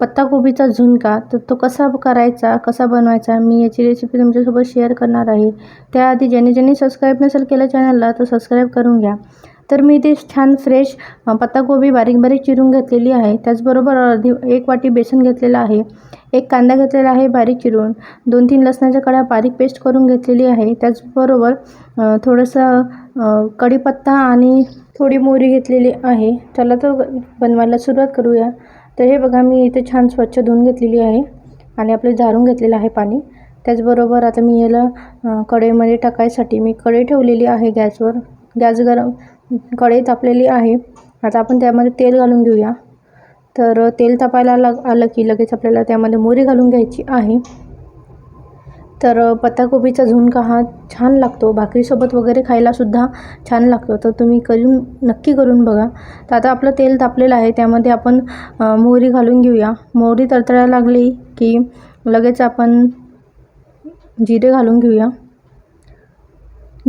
पत्ताकोबीचा झुणका तर तो कसा करायचा कसा बनवायचा मी याची रेसिपी तुमच्यासोबत शेअर करणार आहे. त्याआधी ज्यांनी ज्यांनी सबस्क्राईब नसेल केलं चॅनलला तर सबस्क्राईब करून घ्या. तर मी ते छान फ्रेश पत्ताकोबी बारीक बारीक चिरून घेतलेली आहे. त्याचबरोबर अर्धी एक वाटी बेसन घेतलेलं आहे. एक कांदा घेतलेला आहे बारीक चिरून. दोन तीन लसणाच्या कड्या बारीक पेस्ट करून घेतलेली आहे. त्याचबरोबर थोडंसं कढीपत्ता आणि थोडी मोहरी घेतलेली आहे. चला तर बनवायला सुरुवात करूया. तर हे बघा मी इथे छान स्वच्छ धुवून घेतलेली आहे आणि आपले झारून घेतलेलं आहे पाणी. त्याचबरोबर आता मी याला कढईमध्ये टाकायसाठी मी कढई ठेवलेली आहे गॅसवर. गॅस गरम कढई तापलेली आहे. आता आपण त्यामध्ये तेल घालून घेऊया. तर तेल तापायला लाग आलं की लगेच आपल्याला त्यामध्ये मोरी घालून घ्यायची आहे. तर पत्ताकोबीचा झुणका हा छान लागतो. भाकरीसोबत वगैरे खायलासुद्धा छान लागतो. तर तुम्ही करून नक्की करून बघा. तर आता आपलं तेल तापलेलं आहे. त्यामध्ये आपण मोहरी घालून घेऊया. मोहरी तळतळायला लागली की लगेच आपण जिरे घालून घेऊया.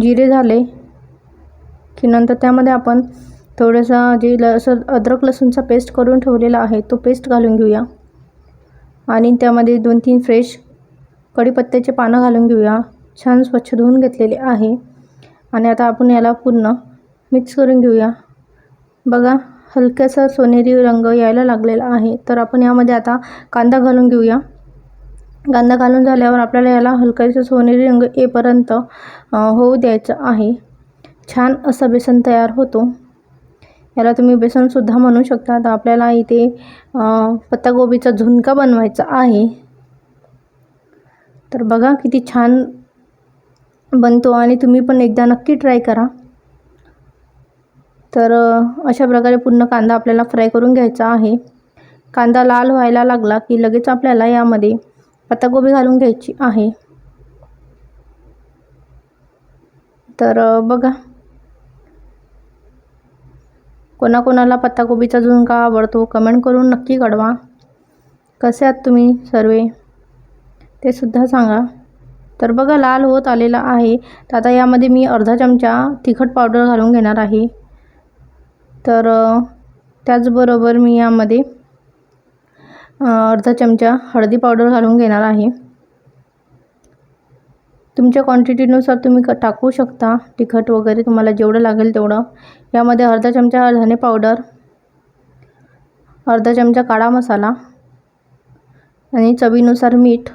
जिरे झाले की नंतर त्यामध्ये आपण थोडंसं जे लसण अद्रक लसूणचा पेस्ट करून ठेवलेला आहे तो पेस्ट घालून घेऊया. आणि त्यामध्ये दोन तीन फ्रेश कढीपत्त्याचे पानं घालून घेऊया. छान स्वच्छ धुवून घेतलेले आहे. आणि आता आपण याला पूर्ण मिक्स करून घेऊया. बघा हलक्यासा सोनेरी रंग यायला लागलेला आहे. तर आपण यामध्ये आता कांदा घालून घेऊया. कांदा घालून झाल्यावर आपल्याला याला हलकासा सोनेरी रंग येपर्यंत होऊ द्यायचं आहे. छान असं बेसन तयार होतो. याला तुम्ही बेसनसुद्धा म्हणू शकता. तर आपल्याला इथे पत्ताकोबीचा झुणका बनवायचा आहे. तर बघा किती छान बनतो आणि तुम्ही पण एकदा नक्की ट्राय करा. तर अशा प्रकारे पूर्ण कांदा आपल्याला फ्राय करून घ्यायचा आहे. कांदा लाल व्हायला लागला की लगेच आपल्याला यामध्ये पत्ताकोबी घालून घ्यायची आहे. तर बघा. कोणाकोणाला पत्ताकोबीचा झुणका आवडतो कमेंट करून नक्की कळवा. कसे आहात तुम्ही सर्व? ते सुद्धा सांगा. तर बघा लाल होत आलेला आहे. तर आता यामध्ये मी अर्धा चमचा तिखट पावडर घालून घेणार आहे. तर त्याचबरोबर मी यामध्ये अर्धा चमचा हळदी पावडर घालून घेणार आहे. तुमच्या क्वांटिटीनुसार तुम्ही क टाकू शकता तिखट वगैरे. तुम्हाला जेवढं लागेल तेवढं. यामध्ये अर्धा चमचा धने पावडर अर्धा चमचा काळा मसाला आणि चवीनुसार मीठ.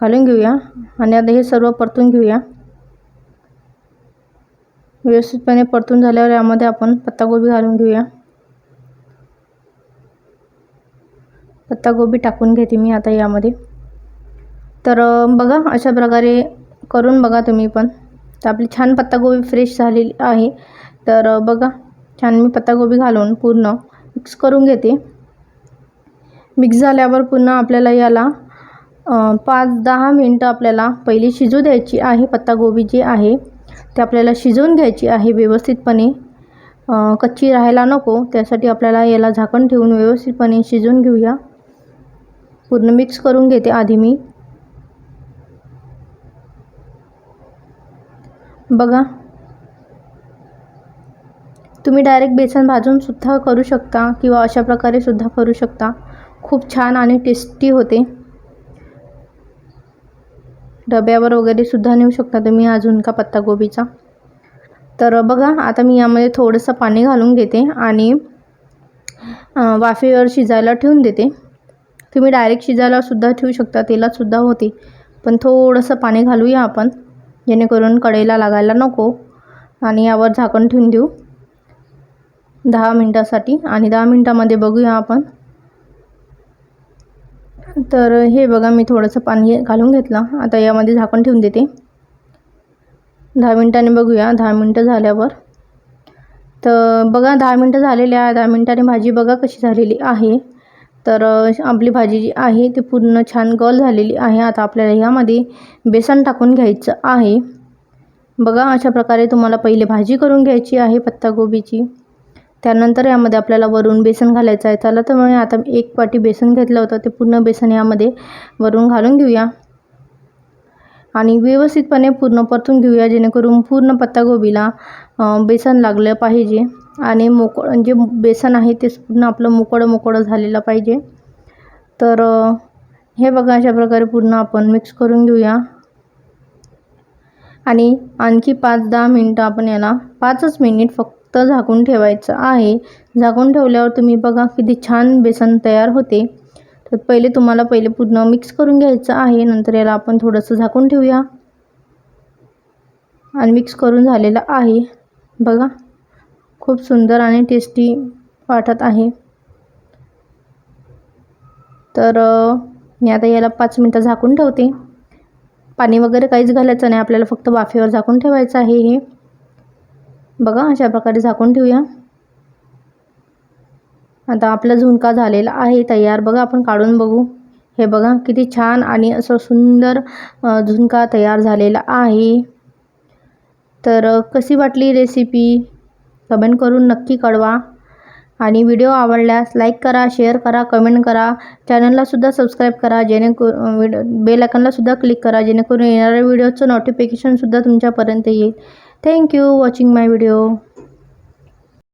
घालून घेऊया आणि आता हे सर्व परतून घेऊया. व्यवस्थितपणे परतून झाल्यावर यामध्ये आपण पत्ताकोबी घालून घेऊया. पत्ताकोबी टाकून घेते मी आता यामध्ये. तर बघा अशा प्रकारे करून बघा तुम्ही पण. तर आपली छान पत्ताकोबी फ्रेश झालेली आहे. तर बघा छान मी पत्ताकोबी घालून पूर्ण मिक्स करून घेते. मिक्स झाल्यावर पुन्हा आपल्याला याला पाच दहा मिनटं आपल्याला पहिली शिजू द्यायची आहे पत्तागोबी जी आहे ते आपल्याला शिजवून घ्यायची आहे व्यवस्थितपणे. कच्ची राहायला नको त्यासाठी आपल्याला याला झाकण ठेवून व्यवस्थितपणे शिजवून घेऊया. पूर्ण मिक्स करून घेते आधी मी. बघा. तुम्ही डायरेक्ट बेसन भाजूनसुद्धा करू शकता किंवा अशा प्रकारे सुद्धा करू शकता. खूप छान आणि टेस्टी होते. डब्यावर वगैरे सुद्धा नेऊ शकता तुम्ही अजून का पत्ताकोबीचा तर बघा आता मी यामध्ये थोडंसं पाणी घालून घेते आणि वाफेवर शिजायला ठेवून देते. तुम्ही डायरेक्ट शिजायला सुद्धा ठेवू शकता तेलात सुद्धा होते. पण थोडंसं पाणी घालूया आपण जेणेकरून कढईला लागायला नको आणि यावर झाकण ठेवून देऊ. दहा मिनटासाठी आणि दहा मिनटामध्ये बघूया आपण. तर हे बघा मी थोडंसं पाणी घालून घेतलं. आता यामध्ये झाकण ठेवून देते. दहा मिनटांनी बघूया. दहा मिनटं झाल्यावर. तर बघा दहा मिनटं झालेली आहे दहा मिनटांनी भाजी बघा कशी झालेली आहे. तर आपली भाजी जी आहे ती पूर्ण छान गल झालेली आहे. आता आपल्याला यामध्ये बेसन टाकून घ्यायचं आहे. बघा अशा प्रकारे तुम्हाला पहिले भाजी करून घ्यायची आहे पत्ताकोबीची त्यानंतर यामध्ये आपल्याला वरून बेसन घालायचं आहे. चला तर मग आता एक वाटी बेसन घेतलं होतं. ते पूर्ण बेसन यामध्ये वरून घालून घेऊया. आणि व्यवस्थितपणे पूर्ण परतून घेऊया जेणेकरून पूर्ण पत्तागोबीला बेसन लागलं पाहिजे. आणि मोकळं जे बेसन आहे ते पूर्ण आपलं मोकळं मोकळं झालेलं पाहिजे. तर हे बघा अशा प्रकारे पूर्ण आपण मिक्स करून घेऊया. आणि आणखी पाच दहा मिनटं आपण याला पाचच मिनिट फक्त झाकून ठेवायचं आहे. झाकून ठेवल्यावर तुम्ही बघा किती छान बेसन तयार होते. तर पहिले तुम्हाला पहिले पूर्ण मिक्स करून घ्यायचं आहे. नंतर याला आपण थोडंसं झाकून ठेवूया. आणि मिक्स करून झालेलं आहे. बघा खूप सुंदर आणि टेस्टी वाटत आहे. तर मी आता याला पाच मिनटं झाकून ठेवते. पाणी वगैरे काहीच घालायचं नाही. आपल्याला फक्त वाफेवर झाकून ठेवायचं आहे हे. बघा अशा प्रकारे झाकून ठेवूया. आता आपला झुणका झालेला आहे तयार. बघा आपण काढून बघू. हे बघा किती छान आणि असं सुंदर झुणका तयार झालेला आहे. तर कशी वाटली रेसिपी? कमेंट करून नक्की कळवा. आणि व्हिडिओ आवडल्यास लाईक करा शेअर करा कमेंट करा. चॅनललासुद्धा सबस्क्राईब करा जेणेकरून व्हिडिओ बेलायकनलासुद्धा क्लिक करा जेणेकरून येणाऱ्या व्हिडिओचं नोटिफिकेशनसुद्धा तुमच्यापर्यंत येईल. Thank you watching my video.